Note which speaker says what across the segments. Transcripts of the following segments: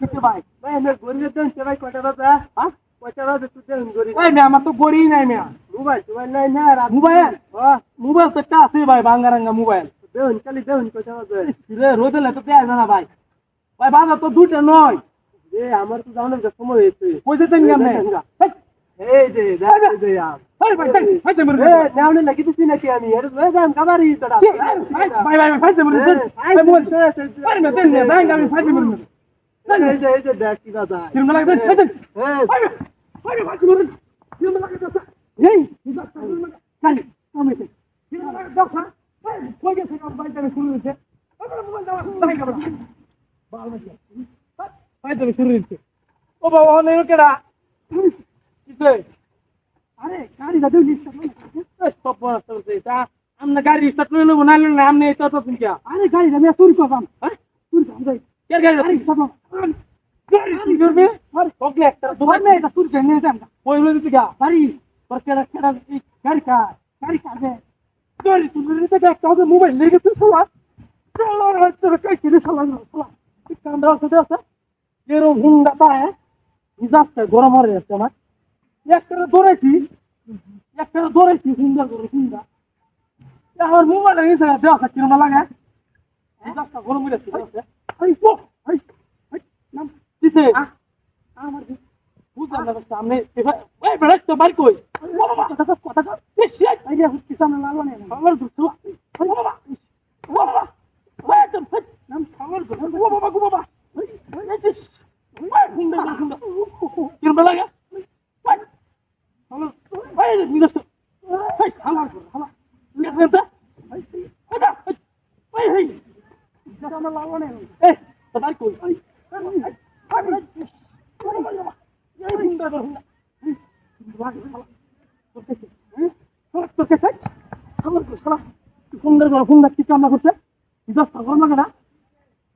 Speaker 1: কিছু ভাই
Speaker 2: ভাই আমি গরিবের দেন সে ভাই কয়টা বাজে
Speaker 1: হ্যাঁ
Speaker 2: কয়টা বাজে তুই দেন গরিব
Speaker 1: ভাই মেয়ে আমার তো গড়ি নাই মেয়ে
Speaker 2: মোবাইল মোবাইল নাই না রাত
Speaker 1: মোবাইল?
Speaker 2: হ্যাঁ
Speaker 1: মোবাইল তো একটা আছে ভাই বাঙ্গারাঙ্গা মোবাইল
Speaker 2: দেউন খালি দেউন কয়টা বাজে
Speaker 1: রে রোদেলে তো দেয় না ভাই ভাই বাজার তো দুইটা নয়
Speaker 2: এ আমার তো জানার যে সময় হয়েছে
Speaker 1: পয়সা দেন কেমনে ভাই ভাই ভাই ভাই ভাই
Speaker 2: এ নাওনে লাগি দিছি নাকি আমি এর ওই দাম কাবারি তোরা
Speaker 1: ভাই ভাই ভাই ভাই ভাই মোবাইল ভাই মে দেন না দেন আমি ফাইতে মরমু
Speaker 2: এই যে এই যে দেখ কি দাদা
Speaker 1: কিরম লাগে দেন দেন ভাই ভাই ভাই দাদা এই কালি আমি তে দাদা ভাই কই গেছে কাম ভাই তুমি শুরু হইছে ভাই কাবড়া বাল মাঝে ভাই তুমি শুরু হইছে ও বাবা অনেক কেডা আরে গাড়ি দাদু লিস্ট স্টপ করতে তা আমনে গাড়ি স্টার্ট লইলো বানাইলো না আমনে তো তো তুমি আরে গাড়ি আমি চুরি করবাম হ্যাঁ? চুরি করবাম যাই। কে গাড়ি গাড়ি স্টপ গাড়ি কি করবে? আরে ওকে একটা তোমার না এটা চুরি করে নিয়ে যাম ওই হলো দিতে গা গাড়ি পর কেডা কেডা গাড়ি কা গাড়ি কা দে গাড়ি তুমি নিতে গা একটা হবে মোবাইল লেগে তুই শালা। শালা হচ্ছে কই কি শালা শালা। কি কামড়া আছে আছে এরকম হুন্ডা পায় মিজাজটা গরম হয়ে যাচ্ছে আমার। একটা ধরেছি একটা ধরেছি সুন্দর করে সুন্দর আমার মোবাইলটা নিয়েছে দেওয়া থাকছে কিরম লাগে? মিজাজটা গরম হয়ে যাচ্ছে দিছে। আমার বুঝলাম না সামনে এই বেড়াস তো বাইক কই? কথা কথা হুচ্ছি সামনে লাগো না আমার দুটো ও বাবা। Eh, tabar koi. Hey, hey, hey. Hey, hinda dur, hinda. তোকে চাই আমার সালা সুন্দর করে সুন্দর কি কামনা করছে দশটা গরম লাগে না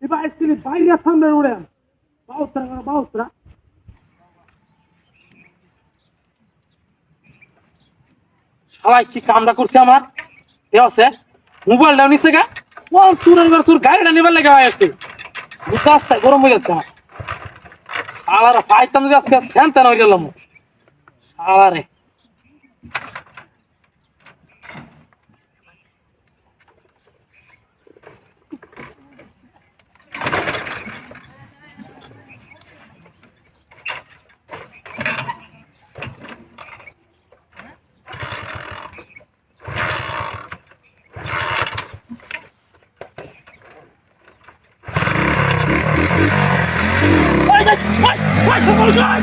Speaker 1: এবার বাইরে সামনে উড়ে বাউতরা বাউতরা সবাই কি কামটা করছে আমার? কে আছে মোবাইলটাও নিছে গা। বল সুরের ঘর সুর গাড়িটা নিবার লাগে ভাই আছে বুঝতে আসতে গরম হয়ে যাচ্ছে আমার। আলার ফাইতাম যদি আজকে ফ্যান তেন হয়ে গেলাম আলারে 快快跑快